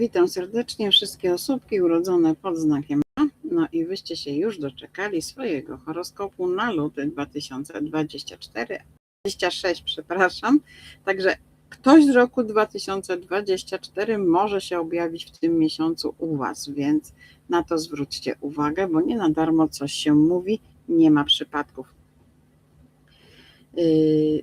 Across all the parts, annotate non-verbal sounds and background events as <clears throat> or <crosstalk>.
Witam serdecznie wszystkie osobki urodzone pod znakiem A. No i wyście się już doczekali swojego horoskopu na luty 2024, 26, przepraszam. Także ktoś z roku 2024 może się objawić w tym miesiącu u Was, więc na to zwróćcie uwagę, bo nie na darmo coś się mówi, nie ma przypadków. Yy,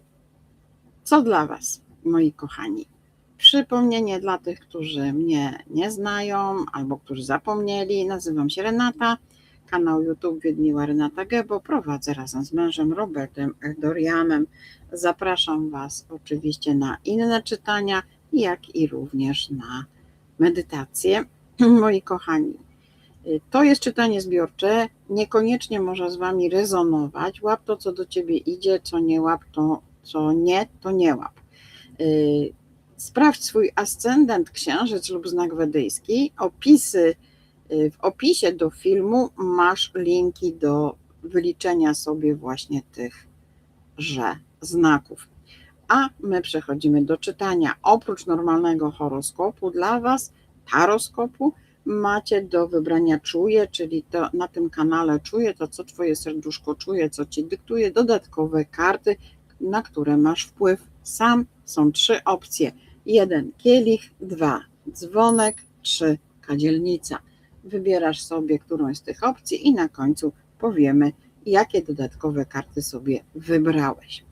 Co dla Was, moi kochani? Przypomnienie dla tych, którzy mnie nie znają albo którzy zapomnieli. Nazywam się Renata. Kanał YouTube Wiedniła Renata Gebo prowadzę razem z mężem Robertem Dorianem. Zapraszam Was oczywiście na inne czytania, jak i również na medytację. <clears throat> Moi kochani, to jest czytanie zbiorcze. Niekoniecznie może z Wami rezonować. Łap to, co do Ciebie idzie, co nie łap, to co nie, to nie łap. Sprawdź swój ascendent, księżyc lub znak wedyjski. Opisy, y, w opisie do filmu masz linki do wyliczenia sobie właśnie tychże znaków. A my przechodzimy do czytania. Oprócz normalnego horoskopu dla Was, taroskopu, macie do wybrania czuje, czyli to na tym kanale czuje to, co Twoje serduszko czuje, co Ci dyktuje, dodatkowe karty, na które masz wpływ sam. Są trzy opcje jeden kielich, dwa dzwonek, trzy kadzielnica. Wybierasz sobie którąś z tych opcji i na końcu powiemy, jakie dodatkowe karty sobie wybrałeś.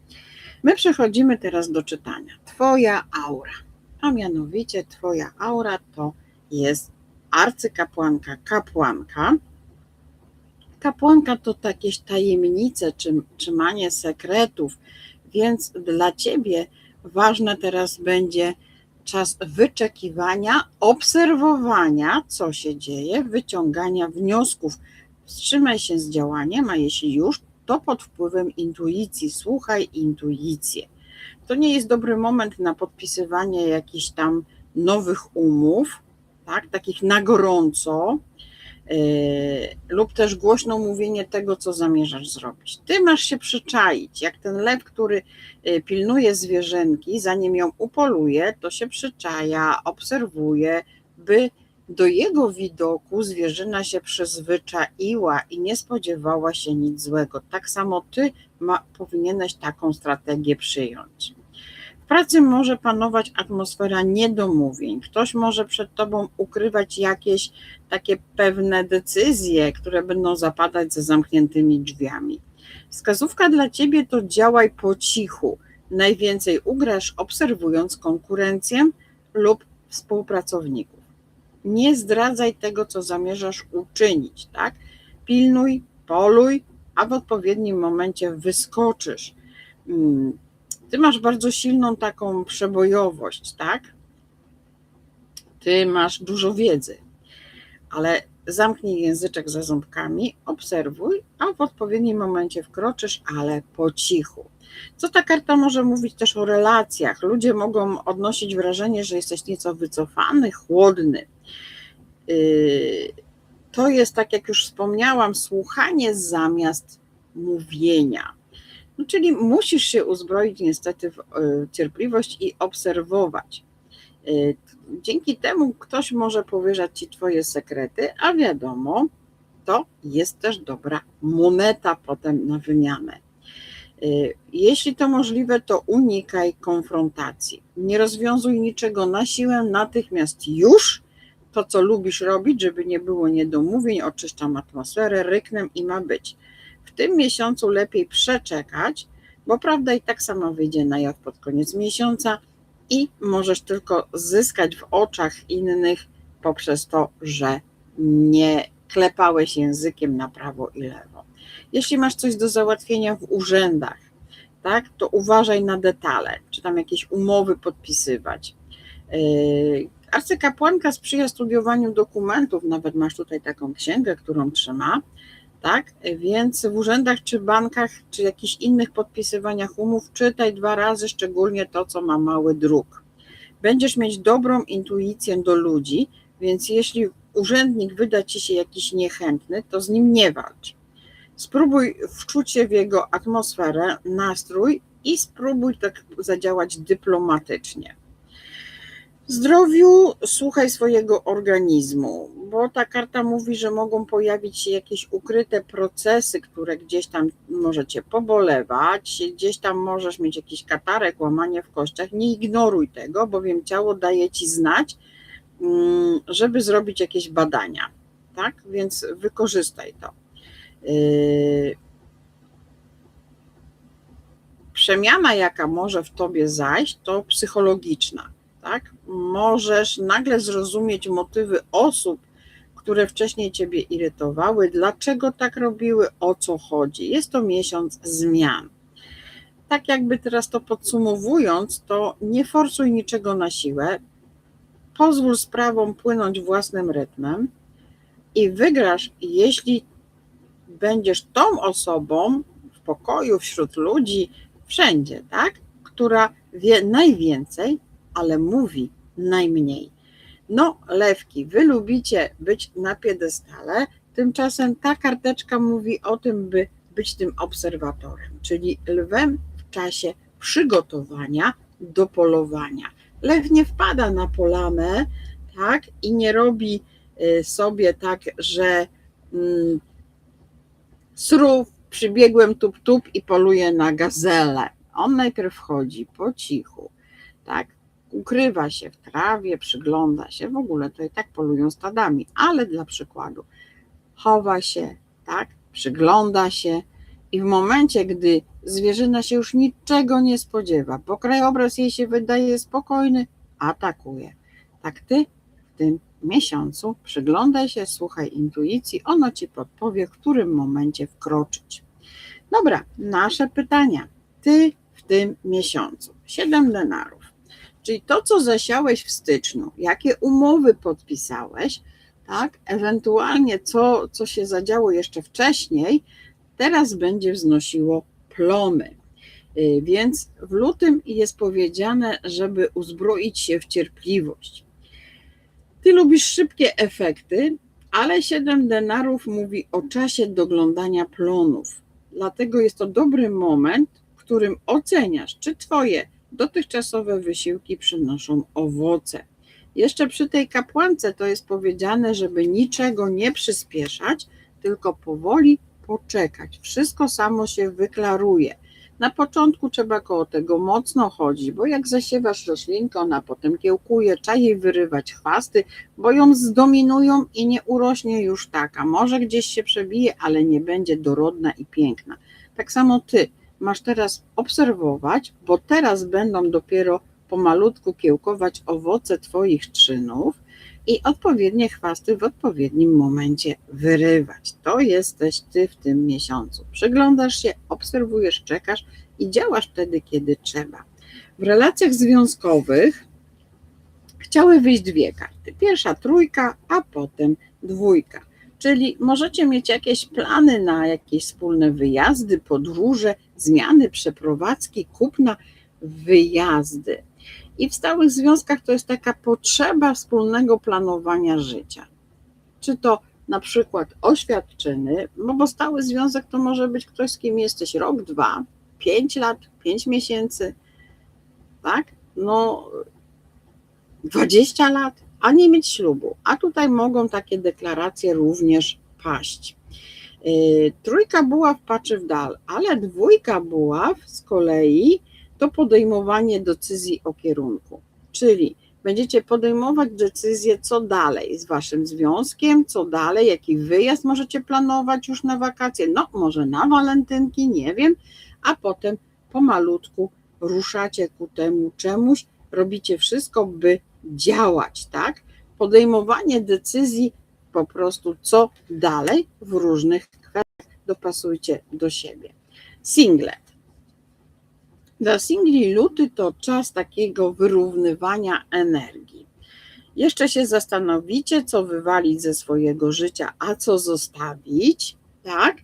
My przechodzimy teraz do czytania. Twoja aura, a mianowicie Twoja aura to jest arcykapłanka, kapłanka. Kapłanka to jakieś tajemnice, czy trzymanie sekretów, więc dla Ciebie ważne teraz będzie czas wyczekiwania, obserwowania, co się dzieje, wyciągania wniosków. Wstrzymaj się z działaniem, a jeśli już, to pod wpływem intuicji. Słuchaj intuicję. To nie jest dobry moment na podpisywanie jakichś tam nowych umów, tak, takich na gorąco, lub też głośno mówienie tego, co zamierzasz zrobić. Ty masz się przyczaić, jak ten lew, który yy, pilnuje zwierzynki, zanim ją upoluje, to się przyczaja, obserwuje, by do jego widoku zwierzyna się przyzwyczaiła i nie spodziewała się nic złego. Tak samo ty ma, powinieneś taką strategię przyjąć. W pracy może panować atmosfera niedomówień. Ktoś może przed tobą ukrywać jakieś takie pewne decyzje, które będą zapadać za zamkniętymi drzwiami. Wskazówka dla ciebie to działaj po cichu. Najwięcej ugrasz obserwując konkurencję lub współpracowników. Nie zdradzaj tego, co zamierzasz uczynić, tak? Pilnuj, poluj, a w odpowiednim momencie wyskoczysz. Ty masz bardzo silną taką przebojowość, tak? Ty masz dużo wiedzy, ale zamknij języczek za ząbkami, obserwuj, a w odpowiednim momencie wkroczysz, ale po cichu. Co ta karta może mówić też o relacjach? Ludzie mogą odnosić wrażenie, że jesteś nieco wycofany, chłodny. Yy, to jest, tak jak już wspomniałam, słuchanie zamiast mówienia no, czyli musisz się uzbroić niestety w e, cierpliwość i obserwować. E, dzięki temu ktoś może powierzać ci Twoje sekrety, a wiadomo, to jest też dobra moneta potem na wymianę. E, jeśli to możliwe, to unikaj konfrontacji. Nie rozwiązuj niczego na siłę, natychmiast już to, co lubisz robić, żeby nie było niedomówień, oczyszczam atmosferę, ryknem i ma być tym miesiącu lepiej przeczekać, bo prawda i tak sama wyjdzie na jaw pod koniec miesiąca i możesz tylko zyskać w oczach innych poprzez to, że nie klepałeś językiem na prawo i lewo. Jeśli masz coś do załatwienia w urzędach, tak, to uważaj na detale, czy tam jakieś umowy podpisywać. Yy, arcykapłanka sprzyja studiowaniu dokumentów, nawet masz tutaj taką księgę, którą trzyma tak? Więc w urzędach czy bankach, czy jakichś innych podpisywaniach umów czytaj dwa razy, szczególnie to, co ma mały druk. Będziesz mieć dobrą intuicję do ludzi, więc jeśli urzędnik wyda ci się jakiś niechętny, to z nim nie walcz. Spróbuj wczuć się w jego atmosferę, nastrój i spróbuj tak zadziałać dyplomatycznie. Zdrowiu słuchaj swojego organizmu, bo ta karta mówi, że mogą pojawić się jakieś ukryte procesy, które gdzieś tam możecie pobolewać, gdzieś tam możesz mieć jakiś katarek, łamanie w kościach. Nie ignoruj tego, bowiem ciało daje ci znać, mm, żeby zrobić jakieś badania. Tak? Więc wykorzystaj to. Yy, przemiana, jaka może w tobie zajść, to psychologiczna. Tak? Możesz nagle zrozumieć motywy osób, które wcześniej ciebie irytowały, dlaczego tak robiły, o co chodzi. Jest to miesiąc zmian. Tak jakby teraz to podsumowując, to nie forsuj niczego na siłę, pozwól sprawom płynąć własnym rytmem i wygrasz, jeśli będziesz tą osobą w pokoju, wśród ludzi, wszędzie, tak? Która wie najwięcej, ale mówi najmniej. No, lewki, wy lubicie być na piedestale, tymczasem ta karteczka mówi o tym, by być tym obserwatorem, czyli lwem w czasie przygotowania do polowania. Lew nie wpada na polamę, tak, i nie robi y, sobie tak, że mm, srów, przybiegłem tup tup i poluje na gazelę. On najpierw wchodzi po cichu, tak, ukrywa się w trawie, przygląda się, w ogóle to i tak polują stadami, ale dla przykładu chowa się, tak, przygląda się i w momencie, gdy zwierzyna się już niczego nie spodziewa, bo krajobraz jej się wydaje spokojny, atakuje. Tak ty w tym miesiącu przyglądaj się, słuchaj intuicji, ono ci podpowie, w którym momencie wkroczyć. Dobra, nasze pytania. Ty w tym miesiącu. Siedem denarów. Czyli to, co zasiałeś w styczniu, jakie umowy podpisałeś, tak, ewentualnie co, co się zadziało jeszcze wcześniej, teraz będzie wznosiło plomy. Y, Więc w lutym jest powiedziane, żeby uzbroić się w cierpliwość. Ty lubisz szybkie efekty, ale 7 denarów mówi o czasie doglądania plonów. Dlatego jest to dobry moment, w którym oceniasz, czy Twoje dotychczasowe wysiłki przynoszą owoce. Jeszcze przy tej kapłance to jest powiedziane, żeby niczego nie przyspieszać, tylko powoli poczekać. Wszystko samo się wyklaruje. Na początku trzeba koło tego mocno chodzić, bo jak zasiewasz roślinkę, ona potem kiełkuje, trzeba jej wyrywać chwasty, bo ją zdominują i nie urośnie już taka. Może gdzieś się przebije, ale nie będzie dorodna i piękna. Tak samo ty masz teraz obserwować, bo teraz będą dopiero pomalutku kiełkować owoce twoich czynów i odpowiednie chwasty w odpowiednim momencie wyrywać. To jesteś ty w tym miesiącu. Przyglądasz się, obserwujesz, czekasz i działasz wtedy, kiedy trzeba. W relacjach związkowych chciały wyjść dwie karty. Pierwsza trójka, a potem dwójka. Czyli możecie mieć jakieś plany na jakieś wspólne wyjazdy, podróże, zmiany, przeprowadzki, kupna, wyjazdy. I w stałych związkach to jest taka potrzeba wspólnego planowania życia. Czy to na przykład oświadczyny, no bo stały związek to może być ktoś, z kim jesteś rok, dwa, pięć lat, pięć miesięcy, tak? No, 20 lat, a nie mieć ślubu. A tutaj mogą takie deklaracje również paść. Yy, Trójka buław patrzy w dal, ale dwójka buław z kolei to podejmowanie decyzji o kierunku. Czyli będziecie podejmować decyzję, co dalej z waszym związkiem, co dalej, jaki wyjazd możecie planować już na wakacje, no może na walentynki, nie wiem, a potem pomalutku ruszacie ku temu czemuś, robicie wszystko, by działać, tak? Podejmowanie decyzji po prostu, co dalej w różnych kwestiach dopasujcie do siebie. Singlet. Dla singli luty to czas takiego wyrównywania energii. Jeszcze się zastanowicie, co wywalić ze swojego życia, a co zostawić, tak?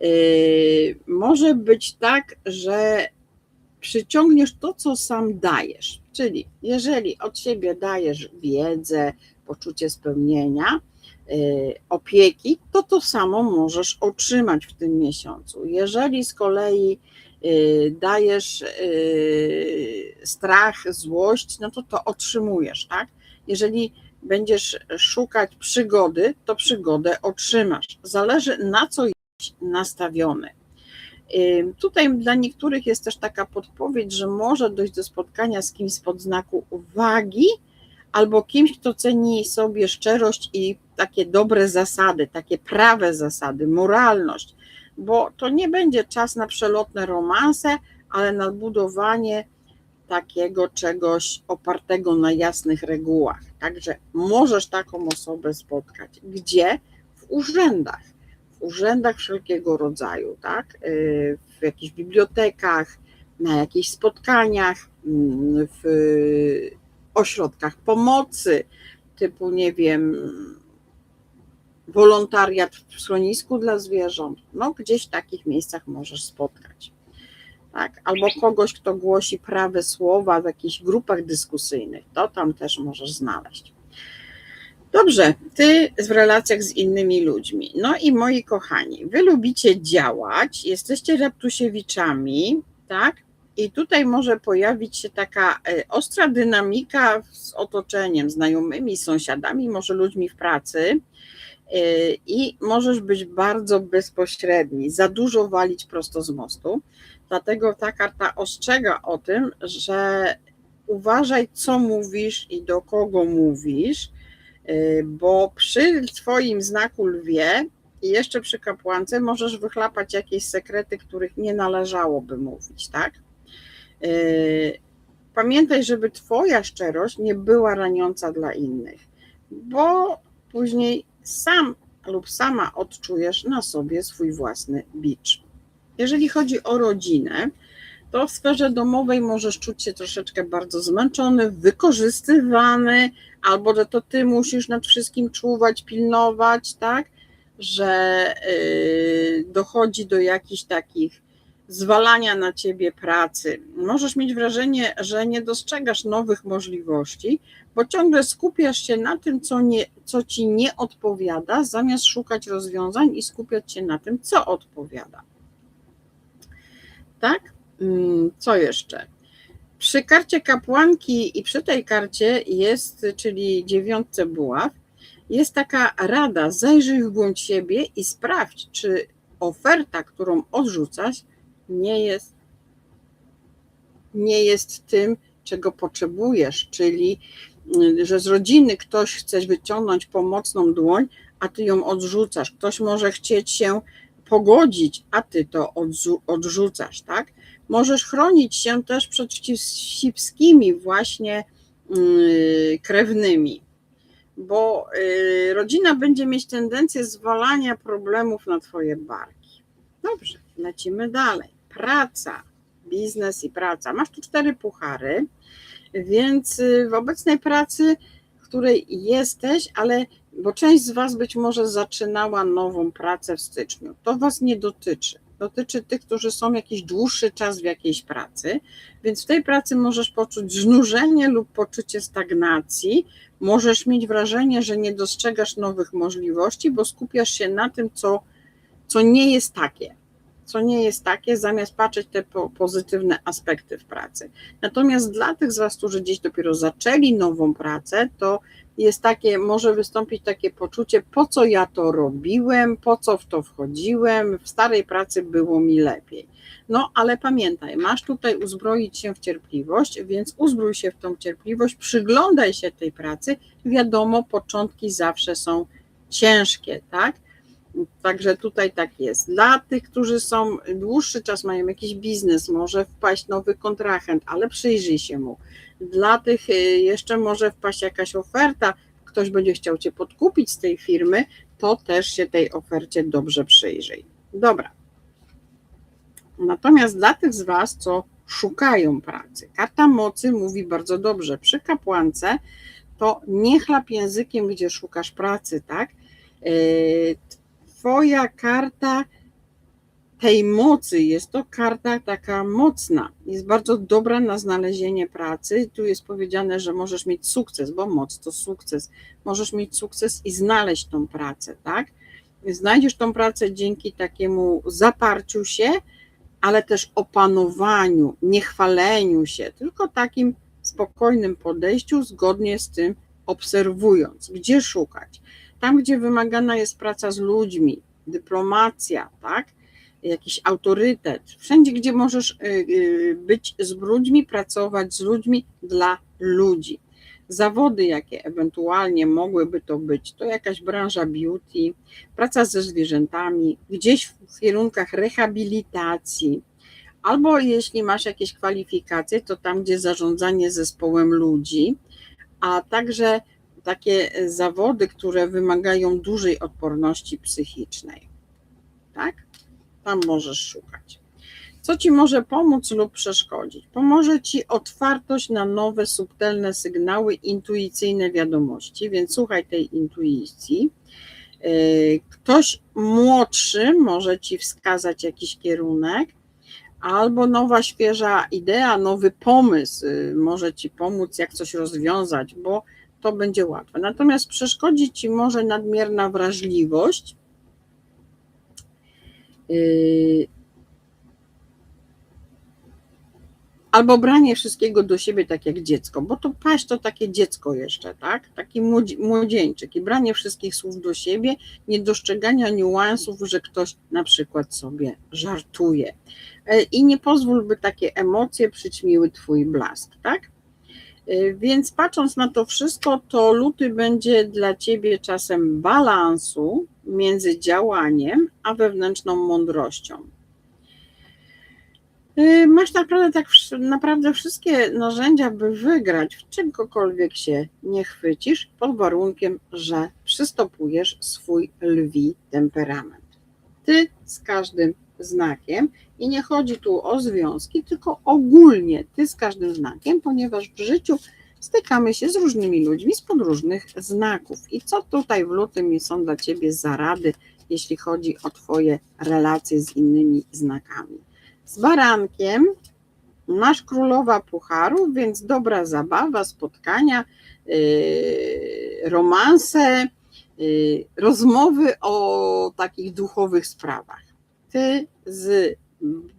Yy, może być tak, że przyciągniesz to, co sam dajesz. Czyli jeżeli od siebie dajesz wiedzę, poczucie spełnienia, yy, opieki, to to samo możesz otrzymać w tym miesiącu. Jeżeli z kolei y, dajesz y, strach, złość, no to to otrzymujesz, tak? Jeżeli będziesz szukać przygody, to przygodę otrzymasz. Zależy na co jesteś nastawiony. Tutaj dla niektórych jest też taka podpowiedź, że może dojść do spotkania z kimś spod znaku uwagi, albo kimś, kto ceni sobie szczerość i takie dobre zasady, takie prawe zasady, moralność, bo to nie będzie czas na przelotne romanse, ale na budowanie takiego czegoś opartego na jasnych regułach. Także możesz taką osobę spotkać. Gdzie? W urzędach. W urzędach wszelkiego rodzaju, tak? Y, W jakichś bibliotekach, na jakichś spotkaniach, mm, w ośrodkach pomocy, typu, nie wiem, wolontariat w schronisku dla zwierząt. No, gdzieś w takich miejscach możesz spotkać. Tak? Albo kogoś, kto głosi prawe słowa w jakichś grupach dyskusyjnych, to tam też możesz znaleźć. Dobrze, ty w relacjach z innymi ludźmi. No i moi kochani, wy lubicie działać, jesteście reptusiewiczami, tak? I tutaj może pojawić się taka e, ostra dynamika z otoczeniem, znajomymi, sąsiadami, może ludźmi w pracy. e, I możesz być bardzo bezpośredni, za dużo walić prosto z mostu. Dlatego ta karta ostrzega o tym, że uważaj, co mówisz i do kogo mówisz, bo przy Twoim znaku lwie i jeszcze przy kapłance możesz wychlapać jakieś sekrety, których nie należałoby mówić, tak? Yy, Pamiętaj, żeby Twoja szczerość nie była raniąca dla innych, bo później sam lub sama odczujesz na sobie swój własny bicz. Jeżeli chodzi o rodzinę, to w sferze domowej możesz czuć się troszeczkę bardzo zmęczony, wykorzystywany, albo że to ty musisz nad wszystkim czuwać, pilnować, tak? Że yy, dochodzi do jakichś takich zwalania na ciebie pracy. Możesz mieć wrażenie, że nie dostrzegasz nowych możliwości, bo ciągle skupiasz się na tym, co, nie, co ci nie odpowiada, zamiast szukać rozwiązań i skupiać się na tym, co odpowiada. Tak? Mm, Co jeszcze? Przy karcie kapłanki i przy tej karcie jest, czyli dziewiątce buław, jest taka rada, zajrzyj w głąb siebie i sprawdź, czy oferta, którą odrzucasz, nie jest, nie jest tym, czego potrzebujesz, czyli y, że z rodziny ktoś chce wyciągnąć pomocną dłoń, a ty ją odrzucasz. Ktoś może chcieć się pogodzić, a ty to odrzucasz, tak? Możesz chronić się też przed wścibskimi właśnie yy, krewnymi, bo yy, rodzina będzie mieć tendencję zwalania problemów na twoje barki. Dobrze, lecimy dalej. Praca, biznes i praca. Masz tu cztery puchary, więc y, w obecnej pracy, w której jesteś, ale bo część z Was być może zaczynała nową pracę w styczniu, to Was nie dotyczy. Dotyczy tych, którzy są jakiś dłuższy czas w jakiejś pracy, więc w tej pracy możesz poczuć znużenie lub poczucie stagnacji. Możesz mieć wrażenie, że nie dostrzegasz nowych możliwości, bo skupiasz się na tym, co, co nie jest takie co nie jest takie, zamiast patrzeć te po, pozytywne aspekty w pracy. Natomiast dla tych z Was, którzy gdzieś dopiero zaczęli nową pracę, to jest takie, może wystąpić takie poczucie, po co ja to robiłem, po co w to wchodziłem, w starej pracy było mi lepiej. No, ale pamiętaj, masz tutaj uzbroić się w cierpliwość, więc uzbrój się w tą cierpliwość, przyglądaj się tej pracy. Wiadomo, początki zawsze są ciężkie, tak? Także tutaj tak jest. Dla tych, którzy są dłuższy czas, mają jakiś biznes, może wpaść nowy kontrahent, ale przyjrzyj się mu. Dla tych y, jeszcze może wpaść jakaś oferta, ktoś będzie chciał Cię podkupić z tej firmy, to też się tej ofercie dobrze przyjrzyj. Dobra. Natomiast dla tych z Was, co szukają pracy, karta mocy mówi bardzo dobrze. Przy kapłance to nie chlap językiem, gdzie szukasz pracy, tak? Twoja karta tej mocy jest to karta taka mocna, jest bardzo dobra na znalezienie pracy. Tu jest powiedziane, że możesz mieć sukces, bo moc to sukces. Możesz mieć sukces i znaleźć tą pracę, tak? Znajdziesz tą pracę dzięki takiemu zaparciu się ale też opanowaniu, nie chwaleniu się, tylko takim spokojnym podejściu, zgodnie z tym obserwując, gdzie szukać. Tam, gdzie wymagana jest praca z ludźmi, dyplomacja, tak? Jakiś autorytet, wszędzie, gdzie możesz y, y, być z ludźmi, pracować z ludźmi dla ludzi. Zawody, jakie ewentualnie mogłyby to być, to jakaś branża beauty, praca ze zwierzętami, gdzieś w kierunkach rehabilitacji, albo jeśli masz jakieś kwalifikacje, to tam, gdzie zarządzanie zespołem ludzi, a także takie zawody, które wymagają dużej odporności psychicznej. Tak? Tam możesz szukać. Co ci może pomóc lub przeszkodzić? Pomoże ci otwartość na nowe, subtelne sygnały, intuicyjne wiadomości, więc słuchaj tej intuicji. Yy, ktoś młodszy może ci wskazać jakiś kierunek, albo nowa, świeża idea, nowy pomysł yy, może ci pomóc, jak coś rozwiązać, bo to będzie łatwe. Natomiast przeszkodzić ci może nadmierna wrażliwość. Yy, albo branie wszystkiego do siebie tak jak dziecko, bo to paść to takie dziecko jeszcze, tak? Taki młodzieńczyk i branie wszystkich słów do siebie, nie dostrzegania niuansów, że ktoś na przykład sobie żartuje. E, I nie pozwól, by takie emocje przyćmiły twój blask, tak? E, więc patrząc na to wszystko, to luty będzie dla ciebie czasem balansu między działaniem a wewnętrzną mądrością. E, masz naprawdę tak naprawdę wszystkie narzędzia, by wygrać, w czegokolwiek się nie chwycisz, pod warunkiem, że przystopujesz swój lwi temperament. Ty z każdym znakiem i nie chodzi tu o związki, tylko ogólnie ty z każdym znakiem, ponieważ w życiu stykamy się z różnymi ludźmi z podróżnych znaków. I co tutaj w lutym są dla ciebie zarady, jeśli chodzi o twoje relacje z innymi znakami? Z barankiem masz królowa pucharów, więc dobra zabawa, spotkania, yy, romanse, yy, rozmowy o takich duchowych sprawach ty z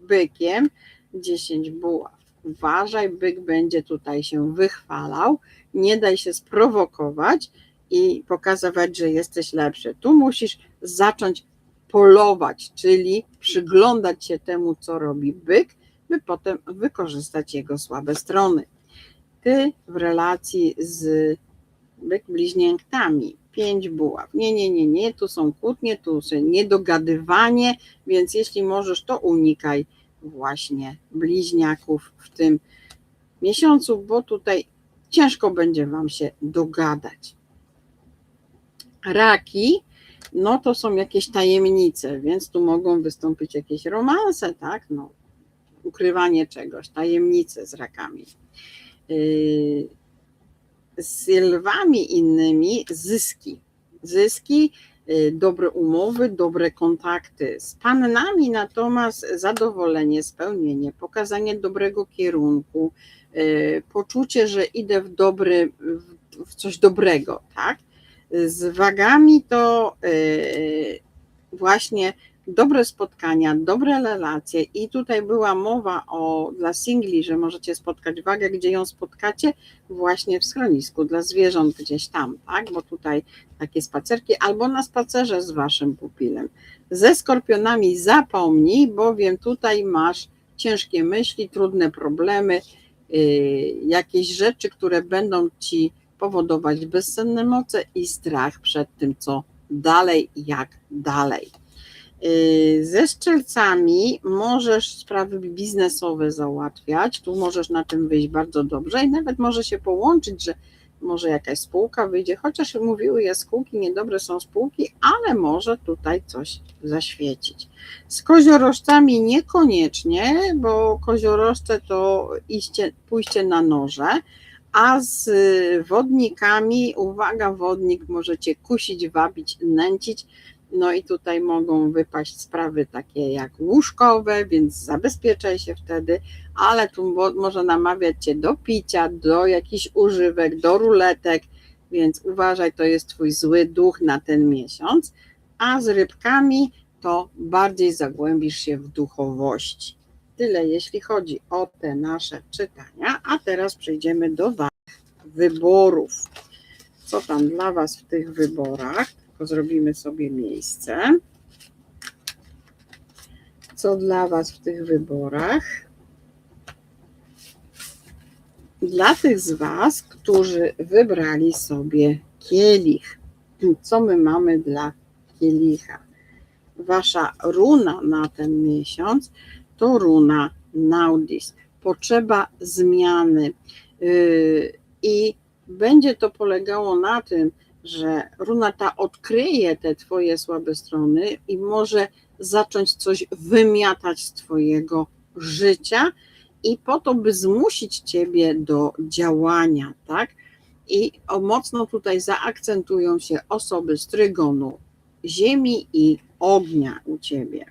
bykiem 10 buław. Uważaj, byk będzie tutaj się wychwalał, nie daj się sprowokować i pokazywać, że jesteś lepszy. Tu musisz zacząć polować, czyli przyglądać się temu, co robi byk, by potem wykorzystać jego słabe strony. Ty w relacji z byk bliźniętami pięć buław. Nie, nie, nie, nie, tu są kłótnie, tu są niedogadywanie, więc jeśli możesz, to unikaj właśnie bliźniaków w tym miesiącu, bo tutaj ciężko będzie Wam się dogadać. Raki, no to są jakieś tajemnice, więc tu mogą wystąpić jakieś romanse, tak? No, ukrywanie czegoś, tajemnice z rakami. Yy, z lwami innymi zyski. Zyski, y, dobre umowy, dobre kontakty. Z pannami natomiast zadowolenie, spełnienie, pokazanie dobrego kierunku, y, poczucie, że idę w dobry, w coś dobrego, tak? Z wagami to y, właśnie dobre spotkania, dobre relacje i tutaj była mowa o dla singli, że możecie spotkać wagę, gdzie ją spotkacie właśnie w schronisku dla zwierząt gdzieś tam, tak, bo tutaj takie spacerki albo na spacerze z waszym pupilem. Ze skorpionami zapomnij, bowiem tutaj masz ciężkie myśli, trudne problemy, yy, jakieś rzeczy, które będą ci powodować bezsenne moce i strach przed tym, co dalej, jak dalej. Y, ze strzelcami możesz sprawy biznesowe załatwiać, tu możesz na tym wyjść bardzo dobrze i nawet może się połączyć, że może jakaś spółka wyjdzie, chociaż mówiły jaskółki, niedobre są spółki, ale może tutaj coś zaświecić. Z koziorożcami niekoniecznie, bo koziorożce to iście, pójście na noże, a z wodnikami, uwaga, wodnik możecie kusić, wabić, nęcić, no i tutaj mogą wypaść sprawy takie jak łóżkowe, więc zabezpieczaj się wtedy, ale tu może namawiać cię do picia, do jakichś używek, do ruletek, więc uważaj, to jest twój zły duch na ten miesiąc. A z rybkami to bardziej zagłębisz się w duchowości. tyle, jeśli chodzi o te nasze czytania, a teraz przejdziemy do Waszych wyborów. Co tam dla Was w tych wyborach? Tylko zrobimy sobie miejsce. Co dla Was w tych wyborach? Dla tych z Was, którzy wybrali sobie kielich. Co my mamy dla kielicha? Wasza runa na ten miesiąc to runa Naudis. Potrzeba zmiany. Yy, I będzie to polegało na tym, że runa ta odkryje te Twoje słabe strony i może zacząć coś wymiatać z Twojego życia i po to, by zmusić Ciebie do działania, tak? I o mocno tutaj zaakcentują się osoby z trygonu ziemi i ognia u Ciebie.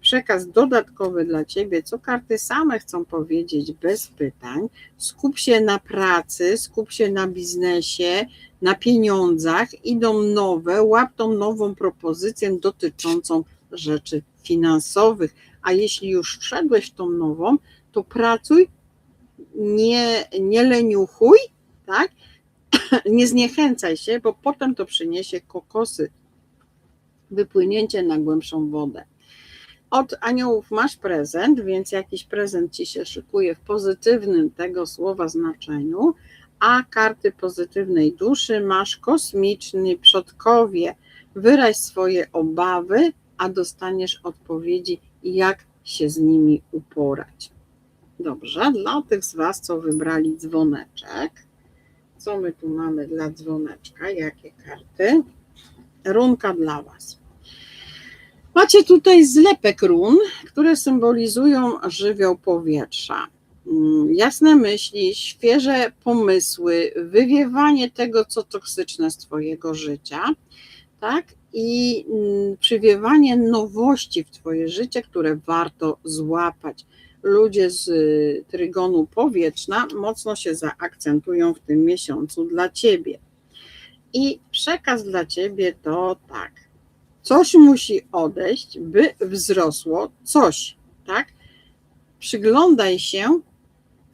Przekaz dodatkowy dla Ciebie, co karty same chcą powiedzieć bez pytań. Skup się na pracy, skup się na biznesie, na pieniądzach. Idą nowe, łap tą nową propozycję dotyczącą rzeczy finansowych. A jeśli już wszedłeś w tą nową, to pracuj, nie, nie leniuchuj, tak? <clears throat> nie zniechęcaj się, bo potem to przyniesie kokosy, wypłynięcie na głębszą wodę. Od aniołów masz prezent, więc jakiś prezent ci się szykuje w pozytywnym tego słowa znaczeniu, a karty pozytywnej duszy masz kosmiczny przodkowie. Wyraź swoje obawy, a dostaniesz odpowiedzi, jak się z nimi uporać. Dobrze, dla tych z Was, co wybrali dzwoneczek, co my tu mamy dla dzwoneczka? Jakie karty? Runka dla Was. Macie tutaj zlepek run, które symbolizują żywioł powietrza. Mm, Jasne myśli, świeże pomysły, wywiewanie tego, co toksyczne z Twojego życia, tak? I mm, przywiewanie nowości w Twoje życie, które warto złapać ludzie z y, trygonu powietrzna mocno się zaakcentują w tym miesiącu dla Ciebie. I przekaz dla Ciebie to tak. Coś musi odejść, by wzrosło coś, tak? Przyglądaj się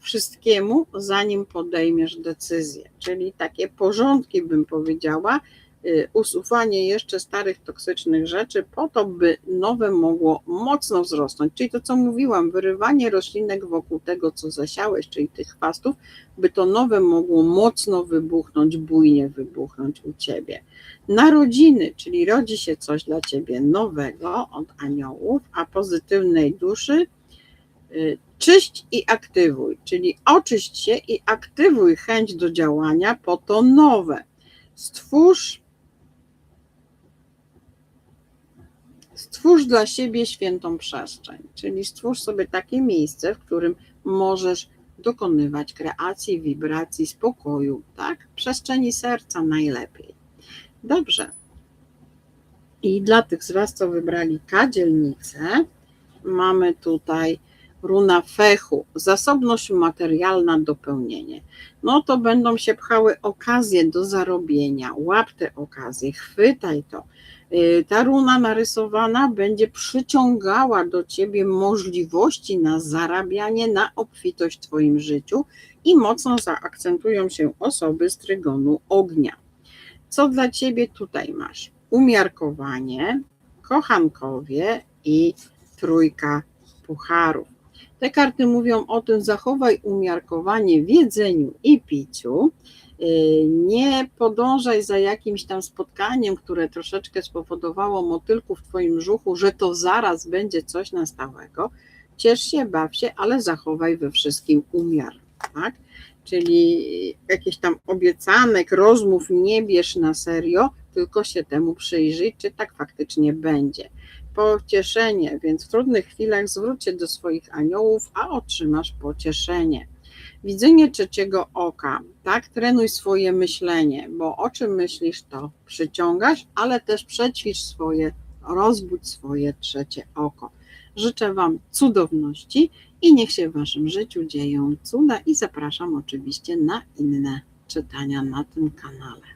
wszystkiemu, zanim podejmiesz decyzję. Czyli takie porządki, bym powiedziała, usuwanie jeszcze starych toksycznych rzeczy po to, by nowe mogło mocno wzrosnąć. Czyli to, co mówiłam, wyrywanie roślinek wokół tego, co zasiałeś, czyli tych chwastów, by to nowe mogło mocno wybuchnąć, bujnie wybuchnąć u ciebie. Narodziny, czyli rodzi się coś dla ciebie nowego od aniołów, a pozytywnej duszy. Y, czyść i aktywuj, czyli oczyść się i aktywuj chęć do działania po to nowe. Stwórz Stwórz dla siebie świętą przestrzeń, czyli stwórz sobie takie miejsce, w którym możesz dokonywać kreacji, wibracji, spokoju, tak? Przestrzeni serca najlepiej. Dobrze. I dla tych z Was, co wybrali kadzielnicę, mamy tutaj runa fechu, zasobność materialna, dopełnienie. No to będą się pchały okazje do zarobienia. Łap te okazje, chwytaj to ta runa narysowana będzie przyciągała do ciebie możliwości na zarabianie, na obfitość w twoim życiu i mocno zaakcentują się osoby z trygonu ognia. Co dla ciebie tutaj masz? Umiarkowanie, kochankowie i trójka pucharów. Te karty mówią o tym, zachowaj umiarkowanie w jedzeniu i piciu, Y, nie podążaj za jakimś tam spotkaniem, które troszeczkę spowodowało motylku w Twoim brzuchu, że to zaraz będzie coś na stałego. Ciesz się, baw się, ale zachowaj we wszystkim umiar. Tak? Czyli jakiś tam obiecanek, rozmów nie bierz na serio, tylko się temu przyjrzyj, czy tak faktycznie będzie. Pocieszenie, więc w trudnych chwilach zwróć się do swoich aniołów, a otrzymasz pocieszenie Widzenie trzeciego oka, tak? Trenuj swoje myślenie, bo o czym myślisz, to przyciągasz, ale też przećwicz swoje, rozbudź swoje trzecie oko. Życzę Wam cudowności i niech się w Waszym życiu dzieją cuda i zapraszam oczywiście na inne czytania na tym kanale.